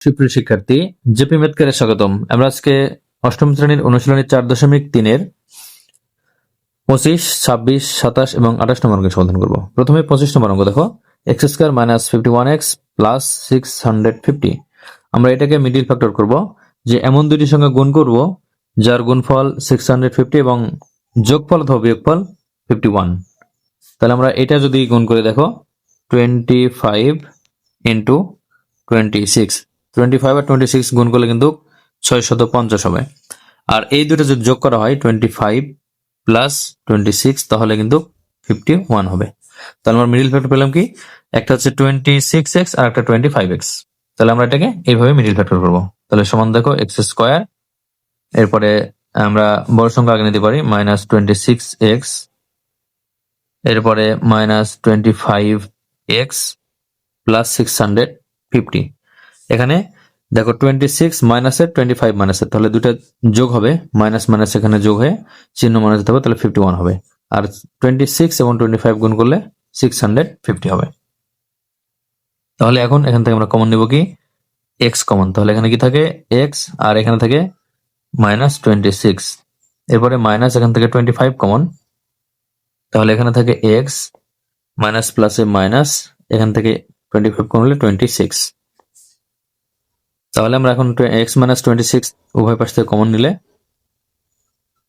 সুপ্রিয় শিক্ষার্থী, জেপি মেদকারে স্বাগতম। আমরা আজকে অষ্টম শ্রেণির অনুশীলনী চার দশমিক তিনের পঁচিশ, ছাব্বিশ, সাতাশ এবং আঠাশ নম্বর অঙ্কের সমাধান করব। প্রথমে পঁচিশ নম্বর অঙ্ক দেখো। X square minus fifty one X plus six hundred fifty. আমরা এটাকে মিডিল ফ্যাক্টর করব যে এমন দুইটির সঙ্গে গুণ করব যার গুণফল সিক্স হান্ড্রেড ফিফটি এবং যোগফল অথবা বিয়োগফল ফিফটি ওয়ান। তাহলে আমরা এটা যদি গুণ করে দেখো, twenty five into twenty six. Twenty five আর টোয়েন্টি সিক্স গুণ করলে কিন্তু ছয় শত পঞ্চাশ হবে। আর এই দুটো যদি যোগ করা হয় twenty five plus twenty six তাহলে কিন্তু ফিফটি ওয়ান হবে। তাহলে আমরা মিডিল ফ্যাক্টর পেলাম কি? একটা হচ্ছে টোয়েন্টি সিক্স এক্স আর একটা টোয়েন্টি ফাইভ এক্স তাহলে আমরা এটাকে এইভাবে মিডিল ফ্যাক্টর করব। তাহলে সমান দেখো এক্স স্কোয়ার এরপরে আমরা বড় সংখ্যা আগে নিতে পারি মাইনাস টোয়েন্টি সিক্স এক্স এরপরে minus twenty five X plus six hundred fifty এখানে দেখো টোয়েন্টি সিক্স মাইনাসের টোয়েন্টি ফাইভ মাইনাসের তাহলে দুটা যোগ হবে মাইনাস মাইনাস এখানে যোগ হয়ে চিহ্ন মাইনাস দিতে হবে তাহলে ফিফটি ওয়ান হবে। আর টোয়েন্টি সিক্স এবং টোয়েন্টি ফাইভ গুণ করলে সিক্স হান্ড্রেড ফিফটি হবে। তাহলে এখন এখান থেকে আমরা কমন নিব কি? এক্স কমন তাহলে এখানে কি থাকে? এক্স আর এখানে থাকে মাইনাস টোয়েন্টি সিক্স এরপরে মাইনাস এখান থেকে টোয়েন্টি ফাইভ কমন তাহলে এখানে থাকে এক্স মাইনাস প্লাসে মাইনাস এখান থেকে টোয়েন্টি ফাইভ কমলে টোয়েন্টি সিক্স তাহলে আমরা এখন এক্স মাইনাস টোয়েন্টি সিক্স উভয় পাশ থেকে কমন নিলে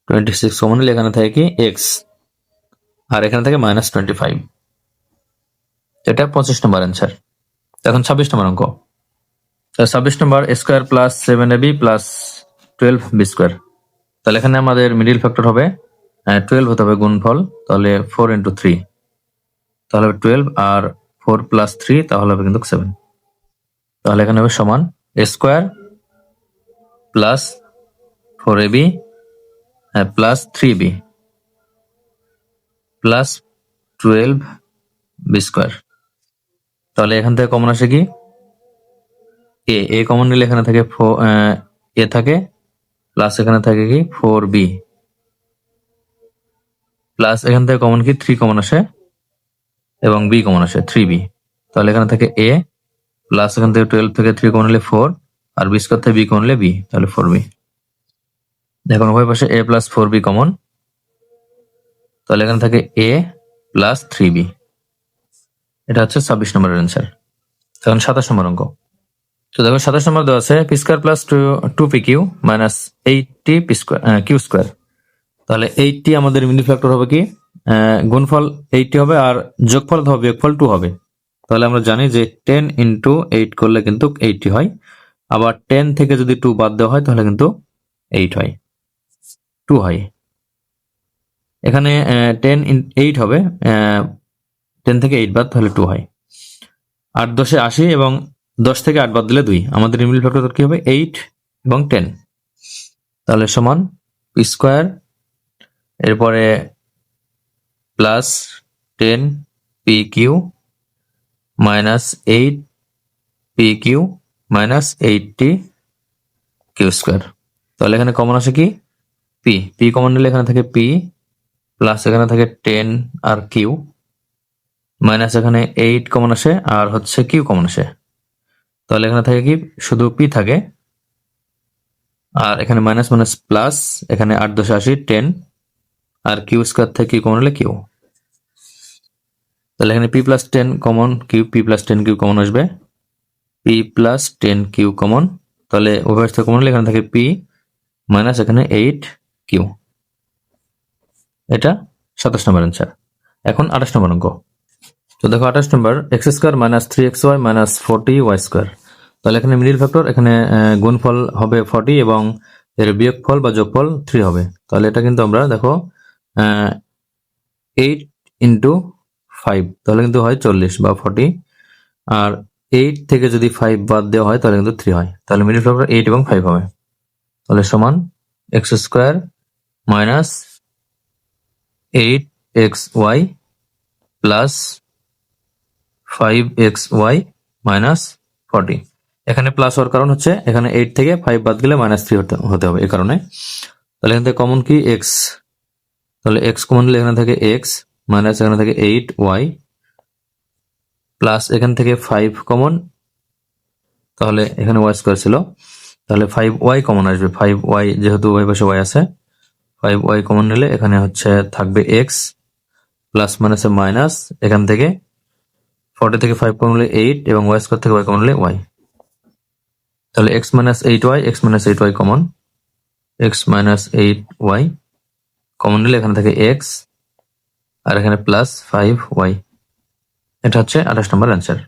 টোয়েন্টি সিক্স কমন নিলে এখানে থাকে কি? এক্স আর এখানে থাকে মাইনাস টোয়েন্টি ফাইভ এটা পঁচিশ নম্বর অ্যান্সার এখন ছাব্বিশ নম্বর অঙ্ক। ছাব্বিশ নম্বর square plus seven A B plus twelve B square তাহলে এখানে আমাদের মিডিল ফ্যাক্টর হবে টুয়েলভ হতে হবে গুণফল, তাহলে ফোর ইন্টু থ্রি তাহলে টুয়েলভ আর ফোর প্লাস থ্রি তাহলে হবে কিন্তু সেভেন তাহলে এখানে হবে সমান square plus four A B plus three B, plus twelve B square. তাহলে এখান থেকে কমন আসে কি? এ এ কমন নিলে এখানে থাকে এ থাকে, প্লাস এখানে থাকে কি? Four B. প্লাস এখান থেকে কমন কি? থ্রি কমন আসে এবং বি কমন আসে, থ্রি বি। তাহলে এখানে থাকে এ প্লাস এখান থেকে টুয়েলভ থেকে থ্রি কমন নিলে ফোর আর বি স্কোয়ার থেকে বি কমন নিলে বি তাহলে ফোর বি দেখুন, উভয় পাশে A plus four B common তাহলে এখানে থাকে এ প্লাস থ্রি বি এটা হচ্ছে ছাব্বিশ নম্বরের অ্যান্সার এখন সাতাশ নম্বর অঙ্ক। তো দেখো সাতাশ নম্বর দেওয়া আছে P square plus two two P Q minus eighty P square Q square তাহলে এইটটি আমাদের মিডিল ফ্যাক্টর হবে কি? গুণফল এইটটি হবে আর যোগফল অথবা বিয়োগফল টু হবে। তাহলে আমরা জানি যে টেন ইন্টু এইট করলে কিন্তু এইটটি হয়। আবার টেন থেকে যদি টু বাদ দেওয়া হয় তাহলে কিন্তু এইট হয়। টু হয়। এখানে টেন এইট হবে। টেন থেকে এইট বাদ তাহলে টু হয়। আট দশে আশি এবং দশ থেকে আট বাদ দিলে দুই। আমাদের মিডিল ফ্যাক্টর কি হবে? এইট এবং টেন তাহলে সমান স্কোয়ার এরপরে plus ten P Q minus eight P Q minus eighty Q square তাহলে এখানে কমন আসে কি? পি পি কমন নিলে এখানে থাকে পি প্লাস এখানে থাকে টেন আর কিউ মাইনাস এখানে এইট কমন আসে আর হচ্ছে কিউ কমন আসে। তাহলে এখানে থাকে কি? শুধু পি থাকে। আর এখানে মাইনাস মাইনাস প্লাস এখানে আট দশ আশি টেন আর কিউ স্কোয়ার থেকে কিউ কমন হলে কিউ তাহলে এখানে P plus ten common Q P plus ten Q common আসবে। P plus ten Q common তাহলে থেকে কমন হলে এখানে থাকে পি মাইনাস এখানে এইট কিউ এটা সাতাশ নম্বর অ্যান্সার এখন আঠাশ নম্বর অঙ্ক। তো দেখো আঠাশ নম্বর X square minus three X Y minus forty Y square তাহলে এখানে মিডিল ফ্যাক্টর এখানে গুণফল হবে ফর্টি এবং এর বিয়োগফল বা যোগফল থ্রি হবে। তাহলে এটা কিন্তু আমরা দেখো এইট ইন্টু ফাইভ তাহলে কিন্তু হয় চল্লিশ বা ফর্টি আর এইট থেকে যদি ফাইভ বাদ দেওয়া হয়, তাহলে কিন্তু থ্রি হয়। তাহলে মিডিল ফ্যাক্টর এইট এবং ফাইভ হবে। তাহলে সমান X square minus eight X Y plus five X Y minus forty এখানে প্লাস হওয়ার কারণ হচ্ছে, এখানে এইট থেকে ফাইভ বাদ গেলে মাইনাস থ্রি হতে হবে এই কারণে। তাহলে এখান থেকে কমন কি? এক্স তাহলে এক্স কমন এখানে থাকে এক্স মাইনাস এখানে থাকে এইট ওয়াই প্লাস এখান থেকে ফাইভ কমন তাহলে এখানে ওয়াই স্কোয়ার ছিল। তাহলে ফাইভ ওয়াই কমন আসবে। ফাইভ ওয়াই যেহেতু ওয়াই পাশে ওয়াই আছে ফাইভ ওয়াই কমন নিলে এখানে হচ্ছে থাকবে এক্স প্লাস মাইনাসে মাইনাস এখান থেকে ফর্টি থেকে ফাইভ কমন নিলে এইট এবং ওয়াই স্কোয়ার থেকে ওয়াই কমন নিলে ওয়াই তাহলে X minus eight Y X minus eight Y common X minus eight Y common নিলে এখানে থাকে এক্স আর এখানে প্লাস ফাইভ ওয়াই এটা হচ্ছে আঠাশ নম্বর অ্যান্সার